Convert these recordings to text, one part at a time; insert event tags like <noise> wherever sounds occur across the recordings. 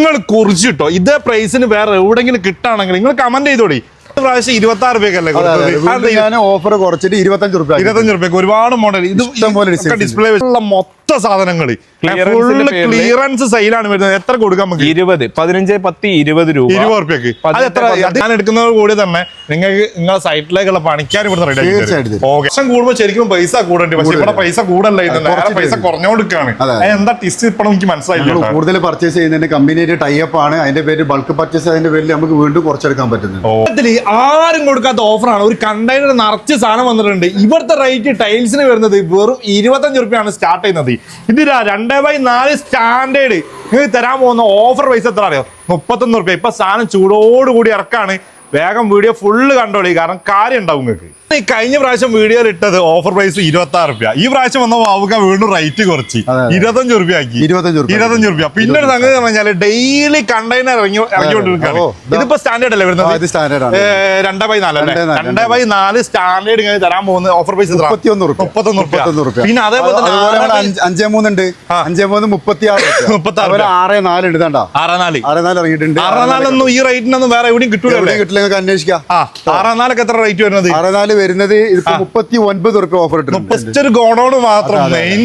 നിങ്ങൾ കുറിച്ചിട്ടോ ഇതേ പ്രൈസിന് വേറെ എവിടെങ്കിലും കിട്ടാണെങ്കിൽ നിങ്ങൾ കമന്റ് ചെയ്തോടി. പ്രാവശ്യം ഇരുപത്തി ആറ് രൂപയ്ക്കല്ലേ ഓഫർ കുറച്ചിട്ട് ഇരുപത്തഞ്ച് റുപ്യ ഇരുപത്തഞ്ച് റുപ്യക്ക് ഒരുപാട് മോഡൽ ഇത്. ഡിസ്പ്ലേ വെച്ചുള്ള മൊത്ത സാധനങ്ങൾ ഫുള്ള് ക്ലിയറൻസ് സെയിലാണ് വരുന്നത്. എത്ര കൊടുക്കാൻ നമുക്ക്? ഇരുപത്. പതിനഞ്ച് പത്ത് ഇരുപത് രൂപ. ഇരുപത് റുപ്യക്ക് അത് എത്ര? ഞാൻ എടുക്കുന്നതോട് കൂടി തന്നെ നിങ്ങൾക്ക് നിങ്ങളെ സൈറ്റിലേക്കുള്ള പണിക്കാർ ഇവിടെ റെഡി ഓക്കെ കൂടുമ്പോൾ ശരിക്കും പൈസ കൂടേണ്ടി. പക്ഷേ ഇവിടെ പൈസ കൂടല്ല നേരെ പൈസ കുറഞ്ഞോണ്ടിരിക്കാണ്. എന്താ ടിസ്റ്റ് ഇപ്പോഴും എനിക്ക് മനസ്സിലായില്ല കേട്ടോ. കൂടുതൽ പർച്ചേസ് ചെയ്യുന്നതിന് കമ്പനിയുടെ ടൈപ്പ് ആണ്. അതിന്റെ പേര് ബൾക്ക് പർച്ചേസ് അതിന്റെ പേരിൽ നമുക്ക് വീണ്ടും കുറച്ചെടുക്കാൻ പറ്റുന്നുണ്ട് ഇതിൽ ആരും കൊടുക്കാത്ത ഓഫറാണ് ഒരു കണ്ടെയ്നർ നിറച്ച് സാധനം വന്നിട്ടുണ്ട്. ഇവിടുത്തെ റേറ്റ് ടൈൽസിന് വരുന്നത് വെറും ഇരുപത്തഞ്ച് റുപ്യാണ് സ്റ്റാർട്ട് ചെയ്യുന്നത്. ഇത് ര- രണ്ടേ ബൈ നാല് സ്റ്റാൻഡേർഡ് നിങ്ങൾക്ക് തരാൻ പോകുന്ന ഓഫർ പൈസ എത്ര അറിയോ? മുപ്പത്തൊന്ന് റുപ്യ. ഇപ്പൊ സാധനം ചൂടോടുകൂടി ഇറക്കാണ്. വേഗം വീഡിയോ ഫുള്ള് കണ്ടോളി കാരണം കാര്യം ഉണ്ടാവും നിങ്ങൾക്ക് ഈ കഴിഞ്ഞ പ്രാവശ്യം വീഡിയോയിൽ ഇട്ടത് ഓഫർ പ്രൈസ് ഇരുപത്തി ആറ് റുപ്യ. ഈ പ്രാവശ്യം വന്ന വാവുക വീണ്ടും റേറ്റ് കുറച്ച്. രൂപ ഇരുപത്തഞ്ച് റുപ്യ ആക്കി. ഇരുപത്തഞ്ച് റുപ്യ. പിന്നെ ഒരു സംഗതി എന്ന് പറഞ്ഞാൽ ഡെയിലി കണ്ടെയ്നർ ഇറങ്ങി ഇറങ്ങിക്കൊണ്ടിരിക്കുകയാണ്. ഇതിപ്പോ സ്റ്റാൻഡേർഡ് അല്ലേ വരുന്നത്? രണ്ടേ ബൈ നാല് രണ്ടേ ബൈ നാല്. സ്റ്റാൻഡേർഡ് ഇങ്ങനെ തരാൻ പോകുന്ന ഓഫർ പ്രൈസ് മുപ്പത്തൊന്ന് റുപ്യ. പിന്നെ അതേപോലെ അഞ്ച്- മൂന്നുണ്ട്. അഞ്ചേ മൂന്ന് മുപ്പത്തി ആറ് മുപ്പത്തി ആറ് ആറ് നാല് ഇടുന്നുണ്ടോ ആറ് നാല്. ആറ് നാല് ഇറങ്ങിയിട്ടുണ്ട്. ആറ് നാലൊന്നും ഈ റേറ്റിനൊന്നും വേറെ എവിടെയും എവിടെയും കിട്ടില്ല നിങ്ങൾക്ക് അന്വേഷിക്കാം. ആ ആറ് നാലൊക്കെ എത്ര റേറ്റ് വരുന്നത്? ആറ് നാല് വരുന്നത് മുപ്പത്തി ഒൻപത് റുപ്യ ഓഫർ ഇട്ടിട്ടുണ്ട്. ഗോഡൌൺ മാത്രം. മെയിൻ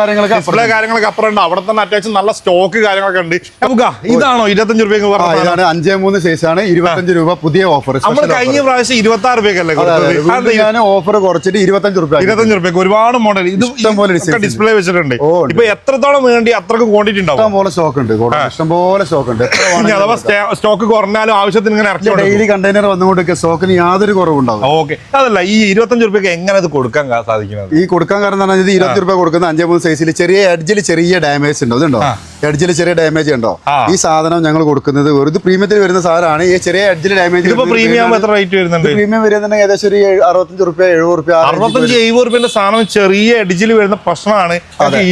കാര്യങ്ങളൊക്കെ ഡിസ്പ്ലേ കാര്യങ്ങളൊക്കെ അപ്പുറം ഉണ്ട് അവിടെ തന്നെ അത്യാവശ്യം നല്ല സ്റ്റോക്ക് കാര്യങ്ങളൊക്കെ ഉണ്ട്. നമുക്ക് ഇതാണോ ഇരുപത്തഞ്ച് പറഞ്ഞത് ഇതാണ് അഞ്ചേ മൂന്ന് സൈസ് ആണ്. ഇരുപത്തഞ്ച് രൂപ പുതിയ ഓഫർ നമ്മൾ കഴിഞ്ഞ പ്രാവശ്യം ഇരുപത്തി ആറ് രൂപയ്ക്കല്ലേ ഞാൻ ഓഫർ കുറച്ചിട്ട് ഇരുപത്തഞ്ച് രൂപ ഇരുപത്തഞ്ച് രൂപയ്ക്ക് ഒരുപാട് മോഡൽ ഇത് ഇഷ്ടംപോലെ designs ഡിസ്പ്ലേ വെച്ചിട്ടുണ്ട്. ഇപ്പൊ എത്രത്തോളം വേണ്ടി അത്രയ്ക്ക് ക്വാണ്ടിറ്റി ഉണ്ടാവും? ഇഷ്ടംപോലെ സ്റ്റോക്ക് ഉണ്ട്. ഇഷ്ടം പോലെ സ്റ്റോക്ക് ഉണ്ട്. അഥവാ സ്റ്റോക്ക് കുറഞ്ഞാലും ആവശ്യത്തിന് ഇങ്ങനെ ഇറക്കി ഡെയിലി കണ്ടെയ്നർ വന്നുകൊണ്ടൊക്കെ സ്റ്റോക്കിന് യാതൊരു കുറവുണ്ടാവും ഓക്കെ. അതല്ല ഈ ഇരുപത്തഞ്ച് റുപ്യക്ക് എങ്ങനെ അത് കൊടുക്കാൻ സാധിക്കുന്നത്? ഈ കൊടുക്കാൻ കാരണം പറഞ്ഞാൽ ഇത് ഇരുപത്തി രൂപ കൊടുക്കുന്ന അഞ്ചേ മൂന്ന് സൈസിൽ ചെറിയ എഡ്ജിൽ ചെറിയ ഡാമേജ് ഉണ്ടോ? അതുണ്ടോ എഡ്ജിൽ ചെറിയ ഡാമേജ് ഉണ്ടോ? ഈ സാധനം ഞങ്ങൾ കൊടുക്കുന്നത് വെറുതെ പ്രീമിയത്തിൽ വരുന്ന സാധനമാണ്. ഈ ചെറിയ എഡ്ജിൽ ഡാമേജ് പ്രീമിയം എത്ര റേറ്റ് വരുന്നുണ്ട്? പ്രീമിയം വരുന്നുണ്ടെങ്കിൽ ഏകദേശം ഒരു അറുപത്തഞ്ച് റുപ്യ എഴുപത് റുപ്യ അറുപത്തഞ്ച് എഴുപത് റുപ്യന്റെ സാധനം ചെറിയ എഡ്ജിൽ വരുന്ന പ്രശ്നമാണ്.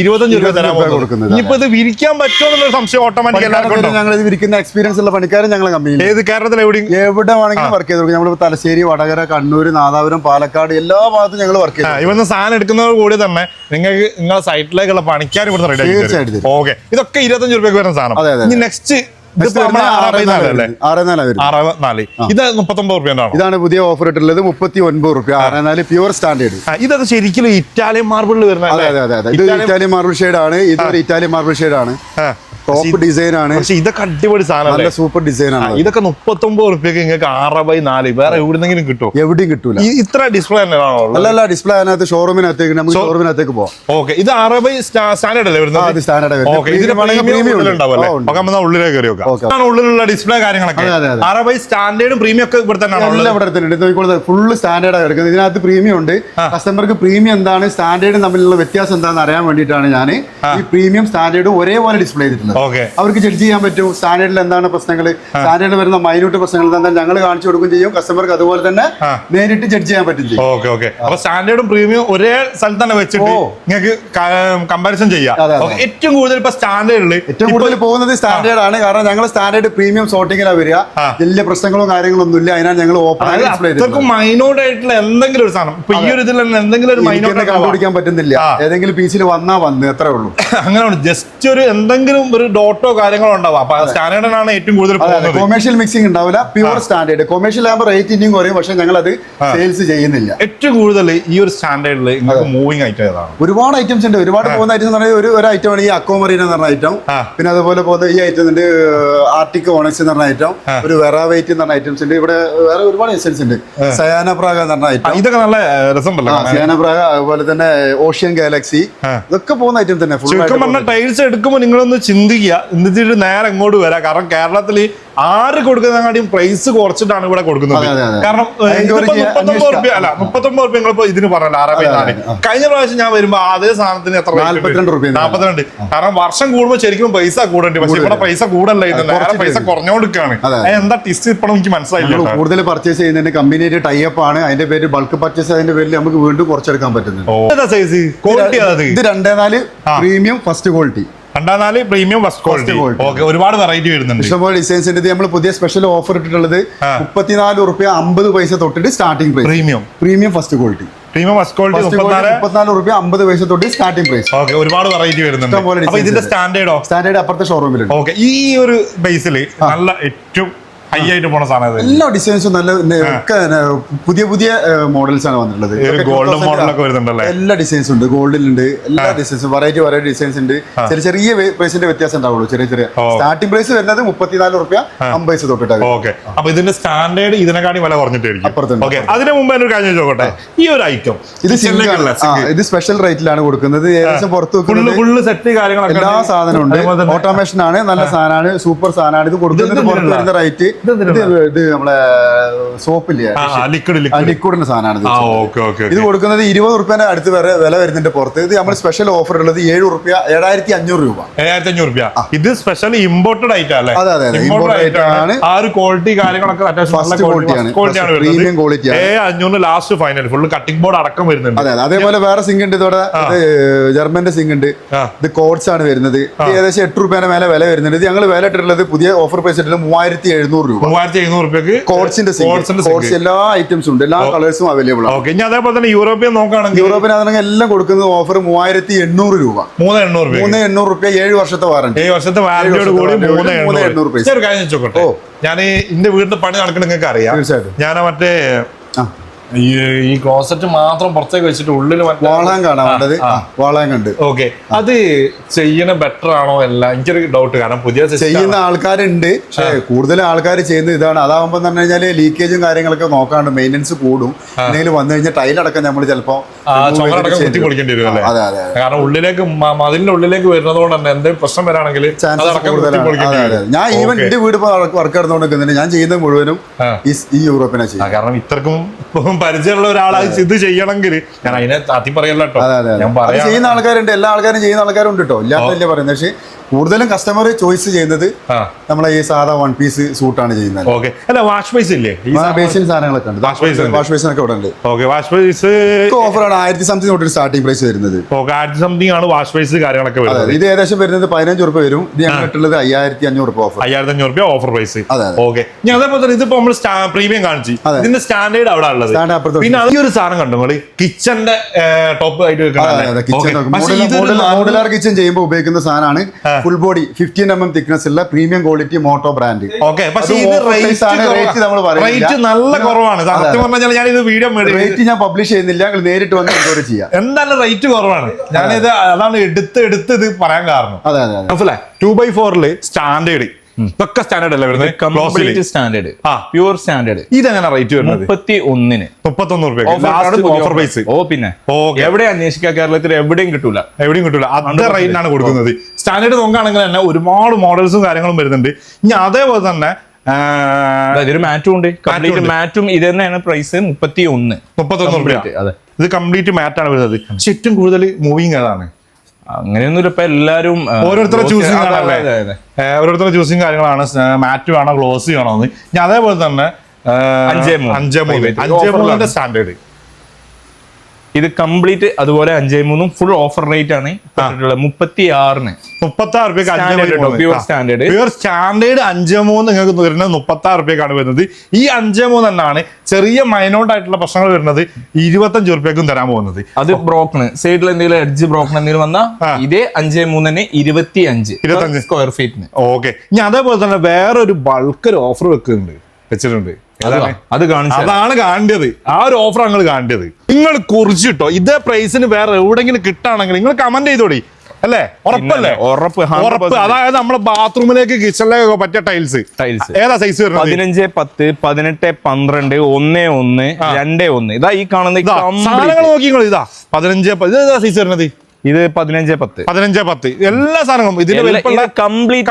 ഇരുപത്തഞ്ച് രൂപ തരാൻ കൊടുക്കുന്നത്. ഇനിയിപ്പോ ഇത് വിരിക്കാൻ പറ്റുമോ എന്നുള്ള സംശയം ഓട്ടോമാറ്റിക് ഞങ്ങൾ ഇത് വിരിക്കുന്ന എക്സ്പീരിയൻസ് ഉള്ള പണിക്കാരും ഞങ്ങളെ കമ്പനി ഏത് കേരളത്തിൽ എവിടെയും? എവിടെ വേണമെങ്കിലും വർക്ക് ചെയ്ത് കൊടുക്കും. നമ്മളിപ്പോ തലശ്ശേരി വടകര കണ്ണൂർ നാദാപുരം പാലക്കാട് എല്ലാ ഭാഗത്തും ഞങ്ങൾ വർക്ക് ചെയ്തു ഇവിടുന്ന് സാധനം എടുക്കുന്നതോട് കൂടി തന്നെ നിങ്ങൾക്ക് നിങ്ങളെ സൈറ്റിലേക്കുള്ള പണിക്കാർ ഇവിടെ റെഡി തീർച്ചയായിട്ടും ഓക്കെ ഇതൊക്കെ ഇരുപത്തഞ്ച് രൂപയ്ക്ക് വരുന്ന സാധനം. അതെ, അതെ, ഇനി നെക്സ്റ്റ് ഇത് മുപ്പത്തൊമ്പത് ഇതാണ് പുതിയ ഓഫർ ഇട്ടുള്ളത് മുപ്പത്തി ഒൻപത് റുപ്യ ആറ് നാല് പ്യൂർ സ്റ്റാൻഡേർഡ് ഇതൊക്കെ ശരിക്കും ഇറ്റാലിയൻ മാർബിളിൽ വരുന്നത് അതെ അതെ അതെ അതെ. ഇത് ഇറ്റാലിയൻ മാർബിൾ ഷെയ്ഡ് ആണ്. ഇത് ഇറ്റാലിയൻ മാർബിൾ ഷെയ്ഡ് ആണ്. ടോപ്പ് ഡിസൈൻ ആണ്. പക്ഷെ ഇതൊക്കെ അടിപൊളി സാധനം സൂപ്പർ ഡിസൈൻ ആണ് ഇതൊക്കെ മുപ്പത്തൊമ്പത് റുപ്യക്ക് നിങ്ങൾക്ക് ആറ് ബൈ നാല്. വേറെ എവിടെന്നെങ്കിലും കിട്ടും എവിടെയും കിട്ടൂല. ഇത്ര ഡിസ്പ്ലേ തന്നെയാണോ അല്ല അല്ല ഡിസ്പ്ലേ അതിനകത്ത് ഷോറൂമിനകത്തേക്ക് നമുക്ക് ഷോറൂമിനകത്തേക്ക് പോവാം. ഓക്കെ ഇത് ആറ് ബൈ സ്റ്റാൻഡേർഡ് അല്ലേ വരുന്നത്? സ്റ്റാൻഡേർഡ് ഓക്കെ ഇതിന് പ്രീമിയം premium ഉണ്ട്. ഉണ്ടാവും അല്ലേ? ആ, ഉണ്ട്. ഓക്കെ ഉള്ളിലേക്ക് കയറി നോക്കാം. ഉള്ളിലുള്ള ഡിസ്പ്ലേ കാര്യങ്ങളൊക്കെ. ആറ് ബൈ സ്റ്റാൻഡേർഡും പ്രീമിയം ഒക്കെ ഇവിടെ തന്നെ ഉള്ളത് എല്ലാം ഇവിടെ തന്നെ ഫുള്ള് സ്റ്റാൻഡേർഡ് എടുക്കുന്നത്. ഇതിനകത്ത് പ്രീമിയം ഉണ്ട്. കസ്റ്റമർക്ക് പ്രീമിയം എന്താണ്? സ്റ്റാൻഡേർഡും തമ്മിലുള്ള വ്യത്യാസം എന്താണെന്ന് അറിയാൻ വേണ്ടിയിട്ടാണ് ഞാൻ ഈ പ്രീമിയം സ്റ്റാൻഡേർഡും ഒരേപോലെ ഡിസ്പ്ലേ ചെയ്തിട്ടുള്ളത് ഓക്കെ. അവർക്ക് ജഡ്ജ് ചെയ്യാൻ പറ്റും. സ്റ്റാൻഡേർഡിൽ എന്താണ് പ്രശ്നങ്ങൾ സ്റ്റാൻഡേർഡിൽ വരുന്ന മൈന്യൂട്ട് പ്രശ്നങ്ങൾ എന്താണ്? ഞങ്ങൾ കാണിച്ചു കൊടുക്കുകയും ചെയ്യും. കസ്റ്റമർക്ക് അതുപോലെ തന്നെ നേരിട്ട് ജഡ്ജ് ചെയ്യാൻ പറ്റും ചെയ്യും. Okay okay. അപ്പൊ സ്റ്റാൻഡേർഡും പ്രീമിയം ഒരേ സ്ഥലത്ത് തന്നെ വെച്ചിട്ട് നിങ്ങൾക്ക് കമ്പാരിസൺ ചെയ്യാം. ഏറ്റവും കൂടുതൽ ഇപ്പൊ സ്റ്റാൻഡേർഡിൽ ഏറ്റവും കൂടുതൽ പോകുന്നത് സ്റ്റാൻഡേർഡ് ആണ്. കാരണം ഞങ്ങൾ സ്റ്റാൻഡേർഡ് പ്രീമിയം ഷോട്ടിങ്ങിലാണ് വരിക. വലിയ പ്രശ്നങ്ങളോ കാര്യങ്ങളോ ഒന്നും ഇല്ല അതിനാണ് ഞങ്ങൾ ഓപ്പൺ ആയി ഡിസ്പ്ലേ അത്രക്കും മൈനോട്ട് ആയിട്ടുള്ള എന്തെങ്കിലും ഒരു സാധനം. ഇപ്പൊ ഈ ഒരു ഇതിൽ എന്തെങ്കിലും ഒരു മൈനോട്ട് കണ്ടുപിടിക്കാൻ പറ്റുന്നില്ല. ഏതെങ്കിലും പീസിൽ വന്നാ വന്ന് എത്രേ ഉള്ളൂ. <laughs> അങ്ങനെയാണ് ജസ്റ്റ് ഒരു എന്തെങ്കിലും ഒരു ഡോട്ടോ കാര്യങ്ങളോ ഉണ്ടാവും അപ്പൊ സ്റ്റാൻഡേർഡിനാണ് ഏറ്റവും കൂടുതൽ കൊമേഴ്ഷ്യൽ മിക്സിംഗ് ഉണ്ടാവില്ല. പ്യൂർ സ്റ്റാൻഡേർഡ് കൊമേഴ്ഷ്യൽ ആകുമ്പോൾ റേറ്റ് ഇനിയും കുറയും. പക്ഷെ ഞങ്ങൾ അത് സെയിൽസ് ചെയ്യുന്നില്ല. ഏറ്റവും കൂടുതൽ ഈ ഒരു സ്റ്റാൻഡേർഡിൽ മൂവിങ് ഐറ്റം ഏതാണ്? ഒരുപാട് ഐറ്റംസ് ഉണ്ട്. ഒരുപാട് പോകുന്ന ഐറ്റംസ് പറഞ്ഞാൽ ഒരു ഒരു ഐറ്റം ആണ് ഈ അക്കോമറീന എന്ന് പറഞ്ഞ ഐറ്റം. പിന്നെ അതുപോലെ പോകുന്ന ഈ ഐറ്റം ഉണ്ട് ആർട്ടിക് ഓണക്സ് എന്ന് പറഞ്ഞ ഐറ്റം ഒരു വെറാവൈറ്റ് എന്ന് പറഞ്ഞ ഐറ്റംസ് ഉണ്ട്. ഇവിടെ വേറെ ഒരുപാട് ഐറ്റംസ് ഉണ്ട്. സയാന പ്രാഗ എന്ന് പറഞ്ഞ ഐറ്റം ഇതൊക്കെ നല്ല രസമുണ്ടല്ലോ. സയാന പ്രാഗ അതുപോലെ തന്നെ ഓഷ്യൻ ഗാലക്സി. ഇതൊക്കെ പോകുന്ന ഐറ്റം തന്നെ ടൈൽസ് എടുക്കുമ്പോൾ നിങ്ങളൊന്ന് ചിന്തിക്കുക. എന്നിട്ട് നേരെ ഇങ്ങോട്ട് വരാം. കാരണം കേരളത്തിൽ ആറ് കൊടുക്കുന്നതിനാട്ടിയും പ്രൈസ് കുറച്ചിട്ടാണ് ഇവിടെ കൊടുക്കുന്നത്. കാരണം മുപ്പത്തൊമ്പത് റുപ്യ അല്ല മുപ്പത്തൊമ്പത് റുപ്യ നിങ്ങളിപ്പോ ഇതിന് പറഞ്ഞല്ലോ ആറ് ബൈ നാല്. കഴിഞ്ഞ പ്രാവശ്യം ഞാൻ വരുമ്പോ അതേ സാധനത്തിന് എത്ര നാല്പത്തിരണ്ട് കാരണം വർഷം കൂടുമ്പോൾ ശരിക്കും പൈസ കൂടണ്ട് പക്ഷെ ഇവിടെ പൈസ കൂടല്ല ഇത്. നേരെ പൈസ കുറഞ്ഞോണ്ടിരിക്കാണ്. എന്താ ടിസ്റ്റ് ഇപ്പോഴും എനിക്ക് മനസ്സിലായില്ല. കൂടുതൽ പർച്ചേസ് ചെയ്യുന്നതിന് കമ്പനിയുടെ ടൈപ്പ് ആണ്. അതിന്റെ പേര് ബൾക്ക് പർച്ചേസ് അതിന്റെ പേരിൽ നമുക്ക് വീണ്ടും കുറച്ചെടുക്കാൻ പറ്റുന്നുണ്ട്. ഇത് രണ്ടേ നാല് പ്രീമിയം ഫസ്റ്റ് ക്വാളിറ്റി രണ്ടാം premium first quality quality. Okay ഒരുപാട് വെറൈറ്റി വരുന്നുണ്ട്. ഇഷ്ടംപോലെ ഡിസൈൻസ് ഉണ്ട് നമ്മൾ പുതിയ സ്പെഷ്യൽ ഓഫർ ഇട്ടിട്ടുള്ളത് മുപ്പത്തിനാല് റുപ്യ അമ്പത് പൈസ തൊട്ടിട്ട് starting price premium premium first quality premium first quality മുപ്പത്തിനാല്. റുപ്യ അമ്പത് പൈസ തൊട്ട് സ്റ്റാർട്ടിംഗ് പ്രൈസ് ഓക്കെ ഒരുപാട് വെറൈറ്റി വരുന്നുണ്ട്. ഇതിന്റെ. സ്റ്റാൻഡേർഡോ സ്റ്റാൻഡേർഡ് അപ്പുറത്തെ ഷോറൂമിലുണ്ട് ഓക്കെ ഈ ഒരു ബേസിൽ നല്ല ഏറ്റവും ഹൈ ആയിട്ട് പോണ സാധനം. എല്ലാ ഡിസൈൻസും നല്ല ഒക്കെ പുതിയ പുതിയ മോഡൽസ് ആണ് വന്നിട്ടുള്ളത്. ഗോൾഡ് മോഡലൊക്കെ ഇതൊക്കെ golden 2000 model ഒക്കെ വരുന്നുണ്ടല്ലേ? എല്ലാ ഡിസൈൻസും ഉണ്ട്. ഗോൾഡിലുണ്ട് എല്ലാ ഡിസൈൻസും വെറൈറ്റി വെറൈറ്റി ഡിസൈൻസ് ഉണ്ട്. ചെറിയ ചെറിയ പ്രൈസിന്റെ വ്യത്യാസം ഉണ്ടാവുള്ളൂ. ചെറിയ ചെറിയ. സ്റ്റാർട്ടിംഗ് പ്രൈസ് വരുന്നത് മുപ്പത്തിനാല് റുപ്യ അമ്പത് പൈസ തൊട്ടിട്ടാണ് ഓക്കെ. അപ്പൊ ഇതിന്റെ സ്റ്റാൻഡേർഡ് ഇതിനെക്കാട്ടി വില കുറഞ്ഞിട്ടായിരിക്കും. അപ്പുറത്തുണ്ട്. ഓക്കെ. അതിന് മുമ്പ് എന്നൊരു കാര്യം ചോദിക്കട്ടെ ഈ ഒരു ഐറ്റം ഇത് ഇത് സ്പെഷ്യൽ റേറ്റിലാണ് കൊടുക്കുന്നത്. ഏകദേശം പുറത്ത് ഫുള്ള് സെറ്റ് കാര്യങ്ങളൊക്കെ എല്ലാ. സാധനവും ഉണ്ട്. ഓട്ടോമേഷൻ ആണ്. നല്ല സാധനമാണ്. സൂപ്പർ സാധനമാണ്. ഇത് കൊടുക്കുന്നത് പുറത്ത് വരുന്ന റേറ്റ് ഇത് നമ്മളെ സോപ്പില്ലേ? ആ ലിക്വിഡ് ലിക്വിഡ് ലിക്വിഡിന്റെ സാധനമാണ് ഇത്. ആ ഓക്കെ ഓക്കെ ഇത് കൊടുക്കുന്നത് ഇരുപത് റുപ്യന്റെ അടുത്ത് വരെ വില വരുന്നതിന്റെ പുറത്ത്. ഇത് നമ്മൾ സ്പെഷ്യൽ ഓഫർ ഉള്ളത് ഏഴ് റുപ്യ ഏഴായിരത്തി അഞ്ഞൂറ് രൂപ. ഏഴായിരത്തി അഞ്ഞൂറ് രൂപ ഇത് സ്പെഷ്യൽ ഇമ്പോർട്ടഡ് ഐറ്റം അല്ലേ? അതെ, അതെ. ആണ്. ആ ഒരു ക്വാളിറ്റി കാര്യങ്ങളൊക്കെ നല്ല ക്വാളിറ്റിയാണ് ആണ്. ക്വാളിറ്റി ആണ്. First ആണ്. ഏ അഞ്ഞൂറ് last final full cutting board അടക്കം വരുന്നുണ്ട്. അതെ അതെ. അതേപോലെ വേറെ സിംഗ് ഉണ്ട് ഇതോടെ. ഇത് ജർമ്മന്റെ സിംഗ് ഉണ്ട്. ഇത് കോഡ്സ് ആണ് വരുന്നത്. ഏകദേശം എട്ട് റുപ്യേന്റെ മേലെ വില വരുന്നുണ്ട്. ഇത് ഞങ്ങൾ വില ഇട്ടിട്ടുള്ളത് പുതിയ ഓഫർ പ്രൈസ് ഇട്ടിട്ടുള്ളത് മൂവായിരത്തി എഴുന്നൂറ് രൂപ. മൂവായിരത്തി എഴുന്നൂറ് കോട്സിന്റെ എല്ലാ ഐറ്റംസും ഉണ്ട് എല്ലാ കളേഴ്സും അവൈലബിൾ ആണ് ഓക്കെ ഇനി അതേപോലെ തന്നെ യൂറോപ്യൻ നോക്കുകയാണെങ്കിൽ ആണെങ്കിൽ എല്ലാം കൊടുക്കുന്നത് ഓഫർ മൂവായിരത്തി എണ്ണൂറ് രൂപ. മൂന്ന് എണ്ണൂറ് രൂപ മൂന്ന് എണ്ണൂറ് റുപ്യ ഏഴ് വർഷത്തെ വാറണ്ടി ഏഴ് വർഷത്തെ വാറണ്ടിയോട് കൂടി മൂന്ന് എണ്ണൂറ്. കാര്യം ചോദിച്ചോട്ടെ ഞാൻ എന്റെ വീടിന്റെ പണി നടക്കണ നിങ്ങൾക്ക് അറിയാം തീർച്ചയായിട്ടും. ഞാൻ മറ്റേ. ഈ ക്ലോസറ്റ് മാത്രം പുറത്തേക്ക് വെച്ചിട്ട് ഉള്ളിൽ കാണാൻ വേണ്ടത് വാളാൻ കണ്ട്. ഓക്കെ അത് ചെയ്യണ ബെറ്റർ ആണോ അല്ല? എനിക്കൊരു ഡൗട്ട് കാരണം പുതിയ ചെയ്യുന്ന ആൾക്കാരുണ്ട് പക്ഷേ കൂടുതൽ ആൾക്കാർ ചെയ്യുന്നത് ഇതാണ്. അതാവുമ്പോൾ പറഞ്ഞു കഴിഞ്ഞാൽ ലീക്കേജും കാര്യങ്ങളൊക്കെ നോക്കാണ്ട് മെയിന്റനൻസ് കൂടും. എന്തെങ്കിലും വന്നു കഴിഞ്ഞാൽ ടൈലടക്കം നമ്മൾ ചിലപ്പോൾ അതെ അതെ കാരണം ഉള്ളിലേക്ക് മതിലിന്റെ ഉള്ളിലേക്ക് വരുന്നത് കൊണ്ട് തന്നെ എന്തെങ്കിലും പ്രശ്നം വരാണെങ്കിൽ ഞാൻ ഈവൻ എന്റെ വീട് വർക്ക് നടന്നുകൊണ്ടിരിക്കുന്നുണ്ട്. ഞാൻ ചെയ്യുന്നത് മുഴുവനും ഈ ഈ യൂറോപ്പിനെ ചെയ്യും കാരണം ഇത്രക്കും പരിചയമുള്ള ഒരാളെ ഇത് ചെയ്യണമെങ്കിൽ ഞാൻ അതിനെ താത്തി പറയല്ലോ. ഞാൻ പറയാം ചെയ്യുന്ന ആൾക്കാരുണ്ട്. എല്ലാ ആൾക്കാരും ചെയ്യുന്ന ആൾക്കാരുണ്ട് കേട്ടോ. ഇല്ലാത്തല്ലേ പറയുന്നത് പക്ഷേ കൂടുതലും കസ്റ്റമർ ചോയ്സ് ചെയ്യുന്നത് നമ്മളെ ഈ സാധാ വൺ പീസ് സൂട്ടാണ് ചെയ്യുന്നത്. ഓക്കെ അല്ല വാഷ് പൈസ ഇല്ലേ? ബേസിൻ സാധനങ്ങളൊക്കെ ഉണ്ട്. വാഷ് ബേസിനൊക്കെ ഇവിടെ ഉണ്ട്. ഓക്കെ വാഷ് പൈസ് ഓഫറാണ് ആയിരത്തി സംതിങ് തൊട്ട് സ്റ്റാർട്ടിംഗ് പ്രൈസ് വരുന്നത്. ഓക്കെ ആയിരത്തി സംതിങ് ആണ് വാഷ് പൈസ് കാര്യങ്ങളൊക്കെ വരുന്നത്. ഇത് ഏകദേശം വരുന്നത് പതിനഞ്ച് റുപ്യ വരും. ഇത് ഞാൻ ഇട്ടുള്ളത് അയ്യായിരത്തി അഞ്ഞൂറ് ഓഫർ അയ്യായിരത്തി അഞ്ഞൂറ് രൂപ ഓഫർ പ്രൈസ്. ഓക്കെ ഞാൻ അതേപോലെ തന്നെ ഇതിപ്പോ നമ്മൾ പ്രീമിയം കാണിച്ചു. ഇതിന്റെ സ്റ്റാൻഡേർഡ് അവിടെ ഉള്ളത്. പിന്നെ ഈ ഒരു സാധനം കണ്ടു നിങ്ങൾ? കിച്ചന്റെ ടോപ്പ് ആയിട്ട് മോഡുലാർ കിച്ചൺ ചെയ്യുമ്പോൾ ഉപയോഗിക്കുന്ന സാധനമാണ് full body fifteen M M thickness ഉള്ള premium quality Moto brand okay പക്ഷേ ഇത് നമ്മൾ. റേറ്റ് നല്ല കുറവാണ്. അതെ, സത്യം പറഞ്ഞാൽ ഞാൻ ഇത് വീഡിയോ റേറ്റ് ഞാൻ പബ്ലിഷ് ചെയ്യുന്നില്ല. നേരിട്ട് വന്ന് എൻക്വയറി ചെയ്യാം. എന്തായാലും റേറ്റ് കുറവാണ്. ഞാനിത് അതാണ്. എടുത്ത് എടുത്ത് ഇത് പറയാൻ കാരണം. അതെ അതെ മനസ്സിലായി? ടു ബൈ ഫോറിൽ സ്റ്റാൻഡേർഡ് ഇതൊക്കെ സ്റ്റാൻഡേർഡ് അല്ലേ വരുന്നത്? കംപ്ലീറ്റ് സ്റ്റാൻഡേർഡ് ആ. പ്യൂർ സ്റ്റാൻഡേർഡ് ഇതെങ്ങനെ റേറ്റ് വരുന്നത്? മുപ്പത്തി ഒന്നിന് മുപ്പത്തൊന്ന് ഓഫർ പ്രൈസ് ഓ പിന്നെ. എവിടെ അന്വേഷിക്കുക കേരളത്തിൽ എവിടെയും കിട്ടൂല. എവിടെയും കിട്ടൂല. റേറ്റ് ആണ് കൊടുക്കുന്നത്. സ്റ്റാൻഡേർഡ് നോക്കുകയാണെങ്കിൽ തന്നെ ഒരുപാട് മോഡൽസും കാര്യങ്ങളും വരുന്നുണ്ട്. ഇനി അതേപോലെ തന്നെ മാറ്റും ഉണ്ട്. കംപ്ലീറ്റ് മാറ്റും. ഇത് തന്നെയാണ് പ്രൈസ് മുപ്പത്തി ഒന്ന് മുപ്പത്തൊന്ന് ഇത് കംപ്ലീറ്റ് മാറ്റാണ് വരുന്നത്. പക്ഷെ ഏറ്റവും കൂടുതൽ മൂവിങ് ഏതാണ്? അങ്ങനെയൊന്നും ഇപ്പൊ എല്ലാരും ഓരോരുത്തരുടെ ചൂസിങ്. ഓരോരുത്തരുടെ ചൂസിങ് കാര്യങ്ങളാണ്. മാറ്റ് വേണോ ഗ്ലോസ് വേണോ എന്ന്. ഇനി അതേപോലെ തന്നെ അഞ്ചേ മൂന്ന്. അഞ്ചേ മൂന്ന്. അഞ്ചേ മൂന്നിന്റെ സ്റ്റാൻഡേർഡ് ഇത് കംപ്ലീറ്റ് അതുപോലെ അഞ്ചേ മൂന്നും ഫുൾ ഓഫർ റേറ്റ് ആണ് മുപ്പത്തി ആറിന് മുപ്പത്തി ആറ് റുപ്യക്ക് സ്റ്റാൻഡേർഡ്. പ്യൂർ സ്റ്റാൻഡേർഡ് അഞ്ചേ മൂന്ന് നിങ്ങൾക്ക് വരുന്നത് മുപ്പത്തി ആറ് റുപ്യക്കാണ് വരുന്നത്. ഈ അഞ്ചേ മൂന്ന് എന്നാണ് ചെറിയ മൈനോട്ട് ആയിട്ടുള്ള പ്രശ്നങ്ങൾ വരുന്നത് ഇരുപത്തഞ്ച് റുപ്യക്കും തരാൻ പോകുന്നത്. അത് ബ്രോക്കൺ സൈഡിൽ എന്തെങ്കിലും എഡ്ജ് ബ്രോക്കൺ എന്തെങ്കിലും വന്നാൽ ഇതേ അഞ്ചേ മൂന്നിന് ഇരുപത്തി അഞ്ച് 25. സ്ക്വയർ ഫീറ്റിന് ഓക്കെ ഇനി അതേപോലെ തന്നെ വേറൊരു ബൾക്ക് ഒരു ഓഫർ വെക്കുന്നുണ്ട്. വെച്ചിട്ടുണ്ട്? അത് കാണിച്ചു അതാണ് കാണേണ്ടത് ആ ഒരു ഓഫർ നിങ്ങൾ കാണേണ്ടത് നിങ്ങൾ കുറിച്ചിട്ടോ ഇതേ പ്രൈസിന് വേറെ എവിടെങ്കിലും കിട്ടുകയാണെങ്കിൽ നിങ്ങൾ കമന്റ് ചെയ്തോടി. അല്ലേ? ഉറപ്പല്ലേ? ഉറപ്പ്, 100% ഉറപ്പ്. അതായത് നമ്മളെ ബാത്റൂമിലേക്ക് കിച്ചണിലേക്ക് പറ്റിയ ടൈൽസ് ടൈൽസ് ഏതാ സൈസ് വരുന്നത്? പതിനഞ്ച് പത്ത് പതിനെട്ട് പന്ത്രണ്ട് ഒന്ന് ഒന്ന് രണ്ട് ഒന്ന്. ഇതാ ഈ കാണുന്ന സാധനങ്ങൾ നോക്കി നിങ്ങൾ ഇതാ. പതിനഞ്ച് ഇത് സൈസ് വരുന്നത്? ഇത് പതിനഞ്ച് പത്ത്. പതിനഞ്ച് പത്ത്. എല്ലാ സാധനങ്ങളും. ഇതിന്റെ കംപ്ലീറ്റ്.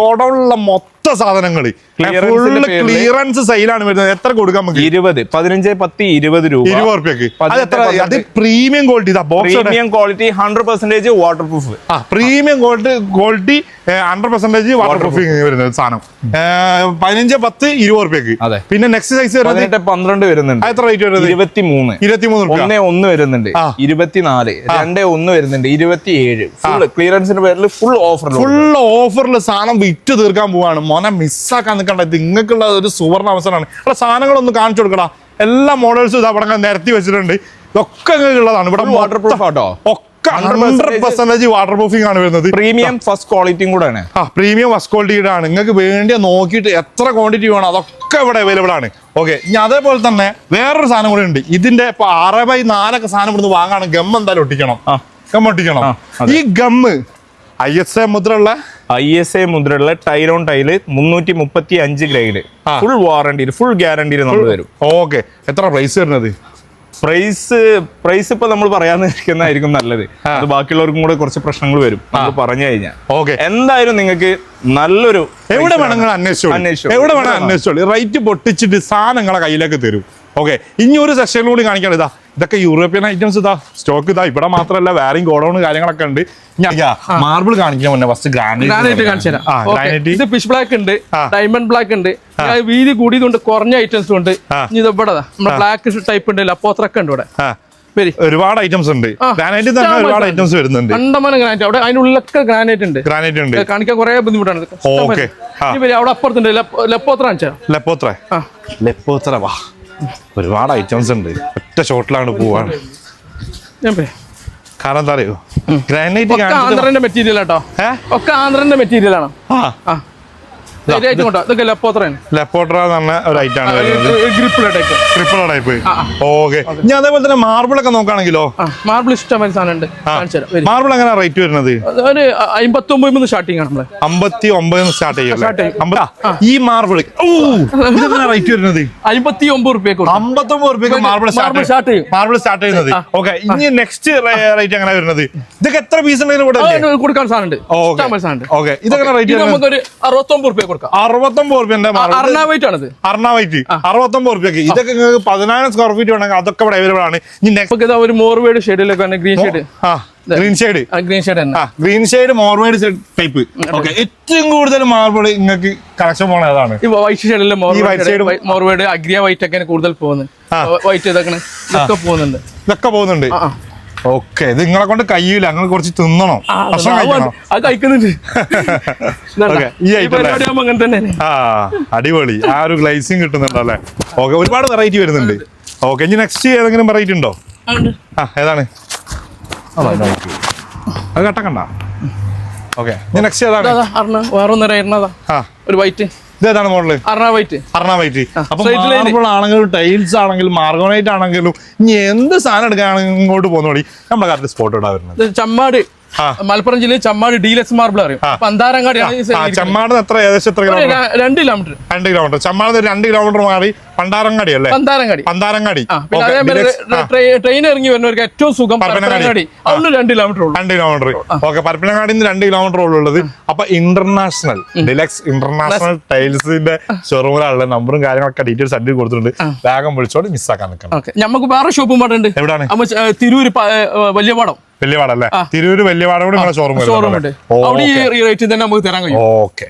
ഗോഡൌണിലുള്ള മൊത്ത സാധനങ്ങൾ ഫുള്ള് ക്ലിയറൻസ് സെയിലാണ് വരുന്നത്. എത്ര കൊടുക്കാൻ നമുക്ക്? ഇരുപത്. പതിനഞ്ച് പത്ത് ഇരുപത് രൂപ. ഇരുപത് റുപ്യക്ക് അത് പ്രീമിയം ക്വാളിറ്റി ഇതാ box premium quality hundred percentage water proof ആ premium quality quality hundred percentage water proofing വരുന്നത് സാധനം. പതിനഞ്ച് പത്ത് ഇരുപത് റുപ്യക്ക് അതെ. പിന്നെ നെക്സ്റ്റ് സൈസ് വരുന്നത്? പന്ത്രണ്ട് വരുന്നുണ്ട്. എത്ര റേറ്റ് വരുന്നത്? ഇരുപത്തി മൂന്ന് ഇരുപത്തിമൂന്ന് മൂന്ന് ഒന്ന് ഒന്ന് വരുന്നുണ്ട്. ഇരുപത്തിനാല്. രണ്ട് ഒന്ന് വരുന്നുണ്ട്. ഇരുപത്തിയേഴ്. ഫുൾ ക്ലിയറൻസിന്റെ പേരിൽ ഫുൾ ഓഫർ ഫുൾ ഓഫറിൽ സാധനം വിറ്റ് തീർക്കാൻ പോവാണ്. മോനെ മിസ്സാക്കാൻ നിൽക്കണ്ട. ഇത് നിങ്ങൾക്കുള്ള ഒരു സുവർണ അവസരമാണ്. അവിടെ സാധനങ്ങളൊന്ന് കാണിച്ചു കൊടുക്കടാ. എല്ലാ മോഡൽസും ഇതാ അവിടെ നിരത്തി വെച്ചിട്ടുണ്ട്. ഇതൊക്കെ ഉള്ളതാണ് ഇവിടെ വാട്ടർ പ്രൂഫ് ആട്ടോ? ഒക്കെ ഹൺഡ്രഡ് പെർസെന്റേജ് വാട്ടർ പ്രൂഫിംഗ് ആണ് വരുന്നത്. പ്രീമിയം ഫസ്റ്റ് ക്വാളിറ്റിയും കൂടെ ആണ് ആ പ്രീമിയം ഫസ്റ്റ് ക്വാളിറ്റിയുടെ ആണ്. നിങ്ങൾക്ക് വേണ്ടിയ നോക്കിയിട്ട് എത്ര ക്വാണ്ടിറ്റി വേണം അതൊക്കെ ഇവിടെ അവൈലബിൾ ആണ്. ഓക്കെ ഇനി അതേപോലെ തന്നെ വേറൊരു സാധനം കൂടെ ഉണ്ട്. ഇതിന്റെ ഇപ്പൊ ആറ് ബൈ നാലൊക്കെ സാധനം ഇവിടുന്ന് വാങ്ങാണ്. ഗം എന്തായാലും ഒട്ടിക്കണം. ഗം ഒട്ടിക്കണം. ഈ ഗം ഐ എസ് എ മുദ്ര ഉള്ള ഐ എസ് എ മുദ്രയുള്ള ടൈലോൺ ടൈൽ മുന്നൂറ്റി മുപ്പത്തി അഞ്ച് grade full warranty full guarantee നമ്മൾ തരും. ഓക്കെ എത്ര പ്രൈസ് വരുന്നത്? പ്രൈസ് പ്രൈസ് ഇപ്പൊ നമ്മൾ പറയാന്നിരിക്കുന്നതായിരിക്കും നല്ലത്. അത് ബാക്കിയുള്ളവർക്കും കൂടെ കുറച്ച് പ്രശ്നങ്ങൾ വരും. നമ്മൾ പറഞ്ഞു കഴിഞ്ഞാൽ ഓക്കെ എന്തായാലും നിങ്ങൾക്ക് നല്ലൊരു എവിടെ വേണമെങ്കിലും. അന്വേഷിച്ചോളൂ. എവിടെ വേണം? അന്വേഷിച്ചോളൂ. റേറ്റ് പൊട്ടിച്ചിട്ട് സാധനങ്ങളെ നിങ്ങളെ കയ്യിലേക്ക് തരും. ഓക്കെ ഇനി ഒരു സെഷനിലൂടെ കാണിക്കണം. ഇതാ. ഇതൊക്കെ യൂറോപ്യൻ ഐറ്റംസ് ഇതാ. സ്റ്റോക്ക് ഇതാ. ഇവിടെ മാത്രമല്ല വേറെയും ഗോഡൌൺ കാര്യങ്ങളൊക്കെ ഉണ്ട്. മാർബിൾ കാണിക്കാൻ മുന്നേ ഫസ്റ്റ് ഗ്രാനൈറ്റ് ഗ്രാനൈറ്റ് ഇത്. ഫിഷ് ബ്ലാക്ക് ഉണ്ട്. ഡയമണ്ട് ബ്ലാക്ക് ഉണ്ട്. വീതി കൂടിയതുണ്ട് കുറഞ്ഞ ഐറ്റംസ് ഉണ്ട്. ഇനി ഇത് ഇവിടെ നമ്മുടെ ബ്ലാക്ക് ടൈപ്പ് ഉണ്ട് ലപ്പോത്രക്ക ഉണ്ട് ഇവിടെ. ഒരുപാട് ഐറ്റംസ് ഉണ്ട്. ഗ്രാനൈറ്റ് തന്നെ ഒരുപാട് ഐറ്റംസ് വരുന്നുണ്ട്. കണ്ടമാനം ഗ്രാനൈറ്റ് അവിടെ അതിനുള്ളിലൊക്കെ ഗ്രാനൈറ്റ് ഉണ്ട്. ഗ്രാനൈറ്റ് ഉണ്ട്. കാണിക്കാൻ കുറെ ബുദ്ധിമുട്ടാണ്. വരി അവിടെ അപ്പുറത്തുണ്ട്. ലപ്പ- ലപ്പോത്ര കാണിച്ചാ ലപ്പോത്ര ലെപ്പോത്ര വാ. ഒരുപാട് ഐറ്റംസ് ഉണ്ട്. ഒറ്റ ഷോട്ടിലാണ് പോവാണ്. കാരണം എന്താ അറിയോ? ഗ്രാനൈറ്റ് മെറ്റീരിയൽ ആട്ടോ. ഒക്കെ ആന്ധ്രന്റെ മെറ്റീരിയൽ ആണ്. ആ. ലെപ്പോട്ര എന്ന് പറഞ്ഞ ഒരു ഐറ്റം ആണ് ട്രിപ്പിൾ ടൈപ്പ് ആ, ആ. ഓക്കെ ഇനി അതേപോലെ തന്നെ മാർബിൾ ഒക്കെ നോക്കുകയാണെങ്കിലോ? മാർബിൾ ഇഷ്ടമായ സാധനമുണ്ട് മാർബിൾ എങ്ങനെ റേറ്റ് വരുന്നത്? അത് ഒരു അമ്പത്തി ഒമ്പത് സ്റ്റാർട്ടിങ് ആണ് നമ്മൾ. അമ്പത്തി ഒമ്പത് സ്റ്റാർട്ട് ചെയ്യും ഈ മാർബിൾ റേറ്റ് വരുന്നത്? അമ്പത്തി ഒമ്പത് റുപ്യക്ക് അമ്പത്തി ഒമ്പത് റുപ്യക്ക് മാർബിൾ സ്റ്റാർട്ട് ചെയ്യും. മാർബിൾ സ്റ്റാർട്ട് ചെയ്യുന്നത്. ഓക്കെ ഇനി നെക്സ്റ്റ് റേറ്റ് എങ്ങനെ വരുന്നത്? ഇതൊക്കെ എത്ര പീസ് ഉണ്ടെങ്കിലും കൊടുക്കാൻ സാധനം ഉണ്ട്. ഓക്കെ ഇതെങ്ങനെ റേറ്റ് നമുക്കൊരു അറുപത്തൊമ്പത് റുപ്യ അറുപത്തൊമ്പത് റുപ്യന്റെ അറുപത്തൊമ്പത് റുപ്യക്ക് ഇതൊക്കെ നിങ്ങൾക്ക് പതിനായിരം സ്ക്വയർ ഫീറ്റ് വേണമെങ്കിൽ അതൊക്കെ ഇവിടെ അവൈലബിൾ ആണ്. ഇനി നെക്സ്റ്റ് നമുക്ക് ഇതാ. ഒരു മോർവേഡ് ഷെയ്ഡിലൊക്കെ ഗ്രീൻ ഷെയ്ഡ് ആ green shade green shade shade type okay ഏറ്റവും കൂടുതൽ മാർബിൾ നിങ്ങൾക്ക് കളക്ഷൻ പോണ ഈ വൈറ്റ് ഷെയ്ഡിലെ മോർവേഡ് അഗ്രിയ വൈറ്റ് ഒക്കെ കൂടുതൽ പോകുന്നത്. വൈറ്റ് ഇതൊക്കെ പോകുന്നുണ്ട്. ഇതൊക്കെ പോകുന്നുണ്ട്. ഓക്കെ ഇത് നിങ്ങളെ കൊണ്ട് കഴിയൂല. അങ്ങനെ കുറച്ച് തിന്നണം. അത് കഴിക്കുന്നുണ്ട്. <laughs> അങ്ങനെ തന്നെ ആ അടിപൊളി. ആ ഒരു ഗ്ലൈസിങ് കിട്ടുന്നുണ്ടല്ലേ ഓക്കെ ഒരുപാട് വെറൈറ്റി വരുന്നുണ്ട്. ഓക്കെ ഇനി നെക്സ്റ്റ് ഏതെങ്കിലും വെറൈറ്റി ഉണ്ടോ? ആ ഏതാണ്? അത് കട്ടക്കണ്ട. ഓക്കെ നെക്സ്റ്റ് ഏതാണ്? വേറൊന്നര ഒരു ഒന്നര ഇരണതാ മോഡൽ വൈറ്റ് അർണ വൈറ്റ് അർണാവൈറ്റ് അപ്പൊ മാർബിൾ ആണെങ്കിലും ടൈൽസ് ആണെങ്കിലും മാർഗോണൈറ്റ് ആണെങ്കിലും ഇനി എന്ത് സാധനം എടുക്കുകയാണെങ്കിൽ ഇങ്ങോട്ട് പോകുന്നോടി നമ്മുടെ കറക്റ്റ് സ്പോട്ട് ഇടാൻ വരുന്നത്. ചമ്മാട്. മലപ്പുറം ജില്ലയിൽ ചമ്മാട് ഡീലക്സ് മാർബിൾ അറിയും. പന്താരങ്ങാടിയാണ് ചമ്മാട് എത്ര ഏകദേശം എത്ര കിലോമീറ്റർ രണ്ട് കിലോമീറ്റർ രണ്ട് കിലോമീറ്റർ ചമ്മാട് രണ്ട് കിലോമീറ്റർ മാറി പണ്ടാരങ്ങാടി അല്ലേ? പന്താരങ്ങാടി പന്താരങ്ങാടി ട്രെയിൻ ഇറങ്ങി വരുന്നവർക്ക് ഏറ്റവും സുഖം പരപ്പനങ്ങാടി. അതിന് രണ്ട് കിലോമീറ്റർ ഉള്ളൂ. രണ്ട് കിലോമീറ്റർ ഓക്കെ പരപ്പനങ്ങാടി രണ്ട് കിലോമീറ്റർ ഉള്ളത്. അപ്പൊ ഇന്റർനാഷണൽ ഡിലക്സ് ഇന്റർനാഷണൽ ടൈൽസിന്റെ ഷോറൂമിലുള്ള നമ്പറും കാര്യങ്ങളൊക്കെ ഡീറ്റെയിൽസ് അടി കൊടുത്തിട്ടുണ്ട്. വേഗം വിളിച്ചോണ്ട് മിസ്സാക്കാൻ നിൽക്കണം. നമുക്ക് വേറെ ഷോപ്പും പാടുണ്ട് ച- തിരൂര് വലിയ പാടം വലിയ പാടല്ലേ തിരൂര് വലിയ പാടം കൂടി ഷോറൂം ഷോറൂം ഉണ്ട്. അവിടെ ഈ റേറ്റിൽ തന്നെ നമുക്ക് തരാൻ കഴിയും. ഓക്കെ.